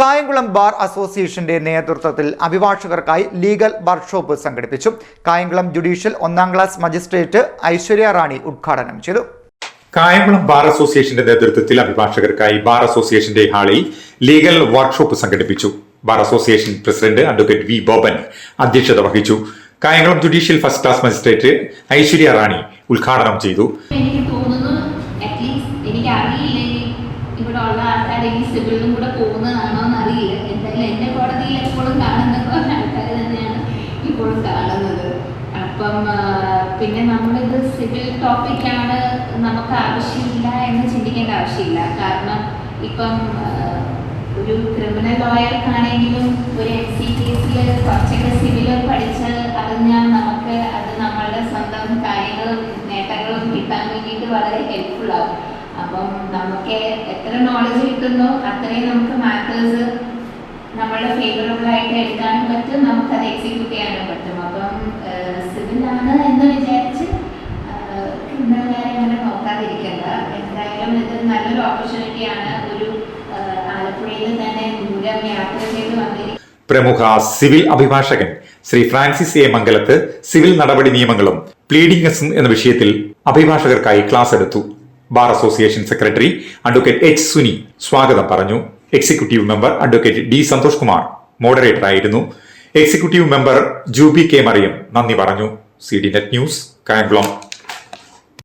Kayamkulam bar അസോസിയേഷന്റെ നേതൃത്വത്തിൽ അഭിഭാഷകർക്കായി legal workshop സംഘടിപ്പിച്ചു. കായംകുളം ജുഡീഷ്യൽ ഒന്നാം ക്ലാസ് മജിസ്ട്രേറ്റ് ഐശ്വര്യ റാണി ഉദ്ഘാടനം ചെയ്തു. കായംകുളം ബാർ അസോസിയേഷന്റെ നേതൃത്വത്തിൽ അഭിഭാഷകർക്കായി ബാർ അസോസിയേഷന്റെ ഹാളിൽ ലീഗൽ വർക്ക്ഷോപ്പ് സംഘടിപ്പിച്ചു. Bar association president advocate V Boban അധ്യക്ഷത വഹിച്ചു. Kayamkulam judicial first class magistrate Aishwarya Rani ഉദ്ഘാടനം ചെയ്തു. എനിക്ക് തോന്നുന്നു അറ്റ്ലീസ്റ്റ് എനിക്ക് അറിയില്ലെങ്കിൽ ഇവിടെ ഉള്ള ആൾക്കാർ ഈ സിവിലിലും കൂടെ പോകുന്നതാണോ എന്നറിയില്ല. എന്തായാലും എന്റെ കോടതിയിൽ എപ്പോഴും കാണുന്ന ആൾക്കാർ തന്നെയാണ് ഇപ്പോഴും കാണുന്നത്. അപ്പം പിന്നെ നമ്മളിത് സിവിൽ ടോപ്പിക്കാണ് നമുക്ക് ആവശ്യമില്ല എന്ന് ചിന്തിക്കേണ്ട ആവശ്യമില്ല. കാരണം ഇപ്പം ഒരു ക്രിമിനൽ ലോയർക്കാണെങ്കിലും ഒരു എം സി കേസിൽ കുറച്ചൊക്കെ സിവിൽ പഠിച്ച് അറിഞ്ഞാൽ നമുക്ക് അത് നമ്മളുടെ സ്വന്തം കാര്യങ്ങളും നേട്ടങ്ങളും കിട്ടാൻ വേണ്ടിയിട്ട് വളരെ ഹെൽപ്ഫുൾ ആവും. അപ്പം നമുക്ക് എത്ര നോളജ് കിട്ടുന്നോ അത്രയും നമുക്ക് മാറ്റേഴ്സ് നമ്മളുടെ ഫേവറബിൾ ആയിട്ട് എടുക്കാനും പറ്റും നമുക്ക് അത് എക്സിക്യൂട്ട് ചെയ്യാനും പറ്റും. അപ്പം സിവിൽ ആണ് എന്ന് വിചാരിച്ച് ക്രിമിനൽകാരെ അങ്ങനെ നോക്കാതിരിക്കണ്ട. എന്തായാലും ഇത് നല്ലൊരു ഓപ്പർച്യൂണിറ്റിയാണ് ഒരു ആലപ്പുഴയിൽ തന്നെ ദൂരം യാത്ര ചെയ്ത് വന്നിരിക്കുന്നത് പ്രമുഖ സിവിൽ അഭിഭാഷകൻ Shri Francis A Mangalath civil നടപടി നിയമങ്ങളും പ്ലീഡിംഗസും എന്ന വിഷയത്തിൽ അഭിഭാഷകർക്കായി ക്ലാസ് എടുത്തു. Bar association secretary advocate H Suni സ്വാഗതം പറഞ്ഞു. Executive member advocate D Santhosh Kumar moderator ആയിരുന്നു executive member Juby K Mariam നന്ദി പറഞ്ഞു. C D net news Kayamkulam.